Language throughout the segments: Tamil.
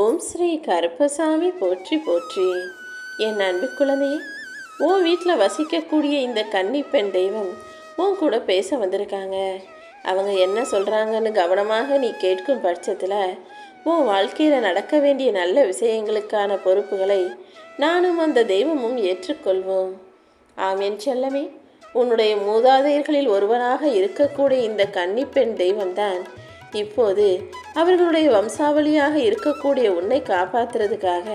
ஓம் ஸ்ரீ கருப்பசாமி போற்றி போற்றி. என் அன்பு குழந்தையே உன் வீட்டில் வசிக்கக்கூடிய இந்த கன்னிப்பெண் தெய்வம் உன் கூட பேச வந்திருக்காங்க. அவங்க என்ன சொல்கிறாங்கன்னு கவனமாக நீ கேட்கும் பட்சத்தில் உன் வாழ்க்கையில் நடக்க வேண்டிய நல்ல விஷயங்களுக்கான பொறுப்புகளை நானும் அந்த தெய்வமும் ஏற்றுக்கொள்வோம். ஆம் செல்லமே. உன்னுடைய மூதாதையர்களில் ஒருவனாக இருக்கக்கூடிய இந்த கன்னிப்பெண் தெய்வம்தான் இப்போது அவர்களுடைய வம்சாவளியாக இருக்கக்கூடிய உன்னை காப்பாத்துறதுக்காக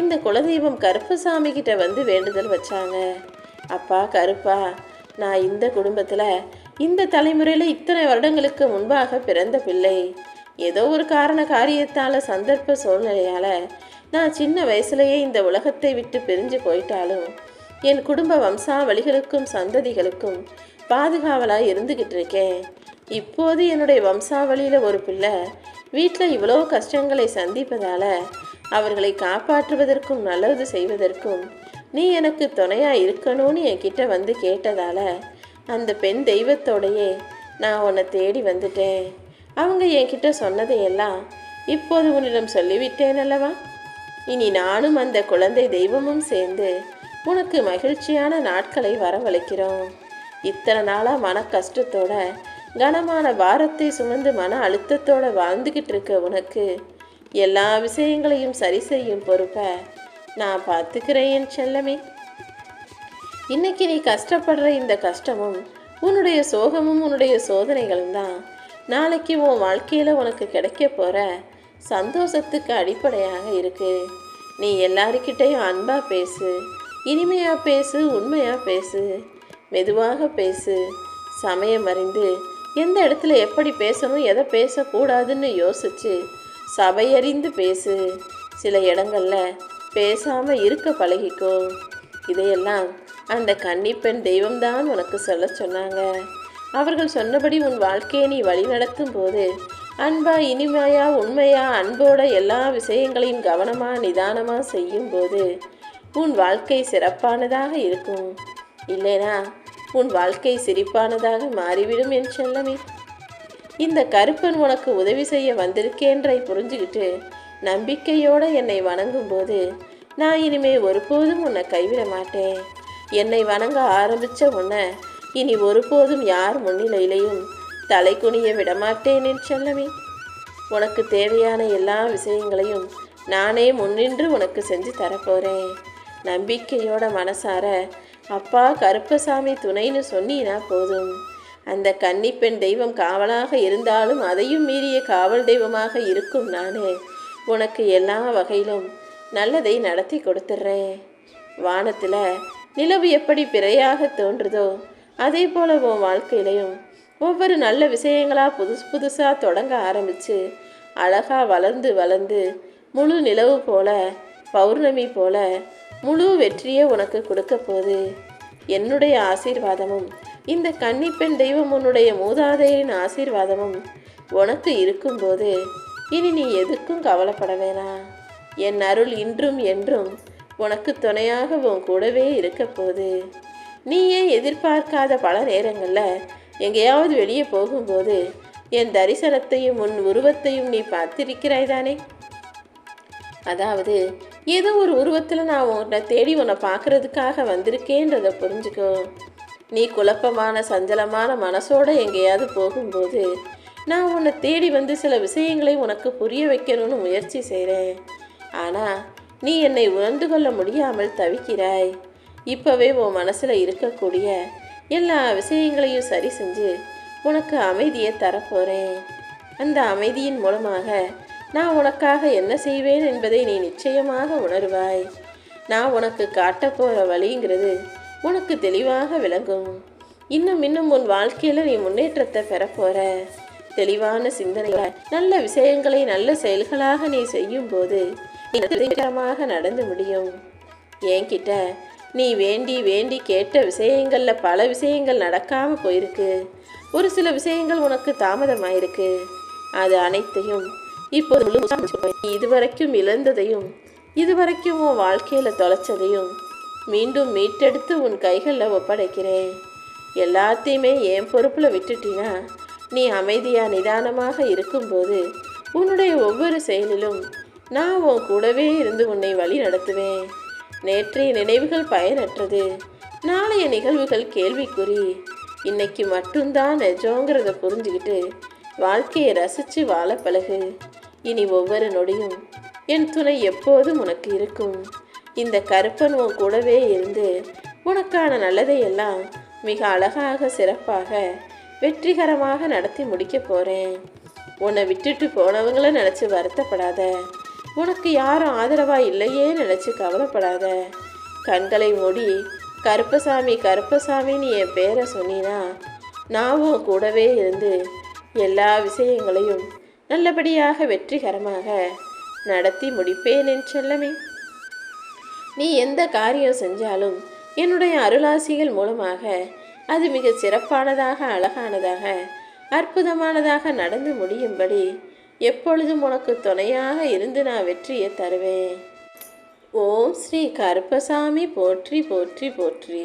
இந்த குலதெய்வம் கருப்பசாமி கிட்ட வந்து வேண்டுதல் வச்சாங்க. அப்பா கருப்பா நான் இந்த குடும்பத்தில் இந்த தலைமுறையில் இத்தனை வருடங்களுக்கு முன்பாக பிறந்த பிள்ளை. ஏதோ ஒரு காரண காரியத்தால் சந்தர்ப்ப சூழ்நிலையால் நான் சின்ன வயசுலேயே இந்த உலகத்தை விட்டு பிரிஞ்சு போயிட்டாலும் என் குடும்ப வம்சாவளிகளுக்கும் சந்ததிகளுக்கும் பாதுகாவலாக இருந்துக்கிட்டு இருக்கேன். இப்போது என்னுடைய வம்சாவளியில் ஒரு பிள்ளை வீட்டில் இவ்வளோ கஷ்டங்களை சந்திப்பதால் அவர்களை காப்பாற்றுவதற்கும் நல்லது செய்வதற்கும் நீ எனக்கு துணையாக இருக்கணும்னு என்கிட்ட வந்து கேட்டதால் அந்த பெண் தெய்வத்தோடையே நான் உன்னை தேடி வந்துட்டேன். அவங்க என்கிட்ட சொன்னதையெல்லாம் இப்போது உன்னிடம் சொல்லிவிட்டேன் அல்லவா? இனி நானும் அந்த குழந்தை தெய்வமும் சேர்ந்து உனக்கு மகிழ்ச்சியான நாட்களை வரவழைக்கிறோம். இத்தனை நாளாக மன கஷ்டத்தோட கனமான பாரத்தை சுமந்து மன அழுத்தத்தோட வாழ்ந்துக்கிட்டு இருக்க உனக்கு. எல்லா விஷயங்களையும் சரி செய்யும் பொறுப்பை நான் பார்த்துக்கிறேன் என் செல்லமே. இன்னைக்கு நீ கஷ்டப்படுற இந்த கஷ்டமும் உன்னுடைய சோகமும் உன்னுடைய சோதனைகளும் தான் நாளைக்கு உன் வாழ்க்கையில் உனக்கு கிடைக்க போகிற சந்தோஷத்துக்கு அடிப்படையாக இருக்கு. நீ எல்லாருக்கிட்டேயும் அன்பாக பேசு இனிமையாக பேசு உண்மையாக பேசு மெதுவாக பேசு சமயம் அறிந்து எந்த இடத்துல எப்படி பேசணும் எதை பேசக்கூடாதுன்னு யோசிச்சு சபையறிந்து பேசு. சில இடங்களில் பேசாமல் இருக்க பழகிக்கோ. இதையெல்லாம் அந்த கன்னிப்பெண் தெய்வம்தான் உனக்கு சொல்ல சொன்னாங்க. அவர்கள் சொன்னபடி உன் வாழ்க்கையை நீ வழிநடத்தும் போது அன்பா இனிமையா உண்மையா அன்போட எல்லா விஷயங்களையும் கவனமாக நிதானமாக செய்யும் போது உன் வாழ்க்கை சிறப்பானதாக இருக்கும். இல்லைனா உன் வாழ்க்கை சிரிப்பானதாக மாறிவிடும் என் செல்லமே. இந்த கருப்பன் உனக்கு உதவி செய்ய வந்திருக்கேன்றை புரிஞ்சுக்கிட்டு நம்பிக்கையோடு என்னை வணங்கும் போது நான் இனிமே ஒருபோதும் உன்னை கைவிட மாட்டேன். என்னை வணங்க ஆரம்பிச்ச உன்னை இனி ஒருபோதும் யார் முன்னிலையிலையும் தலை குனிய விடமாட்டேன் என் செல்லமே. உனக்கு தேவையான எல்லா விஷயங்களையும் நானே முன்னின்று உனக்கு செஞ்சு தரப்போகிறேன் நம்பிக்கையோட மனசார அப்பா கருப்பசாமி துணைன்னு சொன்னீனா போதும். அந்த கன்னிப்பெண் தெய்வம் காவலாக இருந்தாலும் அதையும் மீறிய காவல் தெய்வமாக இருக்கும் நானே. உனக்கு எல்லா வகையிலும் நல்லதை நடத்தி கொடுத்துட்றேன் வானத்தில் நிலவு எப்படி பிறையாக தோன்றுதோ அதே போல உன் வாழ்க்கையிலையும் ஒவ்வொரு நல்ல விஷயங்களாக புதுசு புதுசாக தொடங்க ஆரம்பித்து அழகாக வளர்ந்து வளர்ந்து முழு நிலவு போல பௌர்ணமி போல முழு வெற்றியை உனக்கு கொடுக்க போகுது. என்னுடைய ஆசீர்வாதமும் இந்த கன்னிப்பெண் தெய்வம் உன்னுடைய மூதாதையரின் ஆசீர்வாதமும் உனக்கு இருக்கும்போது இனி நீ எதுக்கும் கவலைப்பட வேணாம் என் அருள் இன்றும் என்றும் உனக்கு துணையாக உன் கூடவே இருக்க போகுது. நீயே எதிர்பார்க்காத பல நேரங்களில் எங்கேயாவது வெளியே போகும்போது என் தரிசனத்தையும் உன் உருவத்தையும் நீ பார்த்திருக்கிறாய் தானே அதாவது ஏதோ ஒரு உருவத்தில் நான் உன்னை தேடி உன்னை பார்க்கறதுக்காக வந்திருக்கேன்றதை புரிஞ்சுக்கோ. நீ குழப்பமான சஞ்சலமான மனசோட எங்கேயாவது போகும்போது நான் உன்னை தேடி வந்து சில விஷயங்களை உனக்கு புரிய வைக்கணும்னு முயற்சி செய்கிறேன் ஆனால் நீ என்னை உணர்ந்து கொள்ள முடியாமல் தவிக்கிறாய். இப்போவே உன் மனசில் இருக்கக்கூடிய எல்லா விஷயங்களையும் சரி செஞ்சு உனக்கு அமைதியை தரப்போகிறேன் அந்த அமைதியின் மூலமாக நான் உனக்காக என்ன செய்வேன் என்பதை நீ நிச்சயமாக உணர்வாய். நான் உனக்கு காட்டப்போகிற வழிங்கிறது உனக்கு தெளிவாக விளங்கும். இன்னும் இன்னும் உன் வாழ்க்கையில் நீ முன்னேற்றத்தை பெறப்போற தெளிவான சிந்தனைகளை நல்ல விஷயங்களை நல்ல செயல்களாக நீ செய்யும் போது நீ நடந்து முடியும். என்கிட்ட நீ வேண்டி வேண்டி கேட்ட விஷயங்களில் பல விஷயங்கள் நடக்காமல் போயிருக்கு. ஒரு சில விஷயங்கள் உனக்கு தாமதமாயிருக்கு. அது அனைத்தையும் இப்போது நீ இதுவரைக்கும் இழந்ததையும் இதுவரைக்கும் உன் வாழ்க்கையில் தொலைச்சதையும் மீண்டும் மீட்டெடுத்து உன் கைகளில் ஒப்படைக்கிறேன். எல்லாத்தையுமே என் பொறுப்பில் விட்டுட்டினா நீ அமைதியாக நிதானமாக இருக்கும்போது உன்னுடைய ஒவ்வொரு செயலிலும் நான் உன் கூடவே இருந்து உன்னை வழி நடத்துவேன். நேற்றைய நினைவுகள் பயனற்றது. நாளைய நிகழ்வுகள் கேள்விக்குறி. இன்னைக்கு மட்டும்தான் நிஜங்கிறத புரிஞ்சுக்கிட்டு வாழ்க்கையை ரசித்து வாழ பழகு. இனி ஒவ்வொரு நொடியும் என் துணை எப்போதும் உனக்கு இருக்கும். இந்த கருப்பன் உன் கூடவே இருந்து உனக்கான நல்லதையெல்லாம் மிக அழகாக சிறப்பாக வெற்றிகரமாக நடத்தி முடிக்க போகிறேன் உன்னை விட்டுட்டு போனவங்கள நினச்சி வருத்தப்படாத. உனக்கு யாரும் ஆதரவா இல்லையே நினச்சி கவலைப்படாத. கண்களை மூடி கருப்பசாமி கருப்பசாமின்னு என் பேரை சொன்னினா நான் உன் கூடவே இருந்து எல்லா விஷயங்களையும் நல்லபடியாக வெற்றிகரமாக நடத்தி முடிப்பேன் என் செல்லமே. நீ எந்த காரியம் செஞ்சாலும் என்னுடைய அருளாசிகள் மூலமாக அது மிக சிறப்பானதாக அழகானதாக அற்புதமானதாக நடந்து முடியும்படி எப்பொழுதும் உனக்கு துணையாக இருந்து நான் வெற்றியை தருவேன். ஓம் ஸ்ரீ கருப்பசாமி போற்றி போற்றி போற்றி.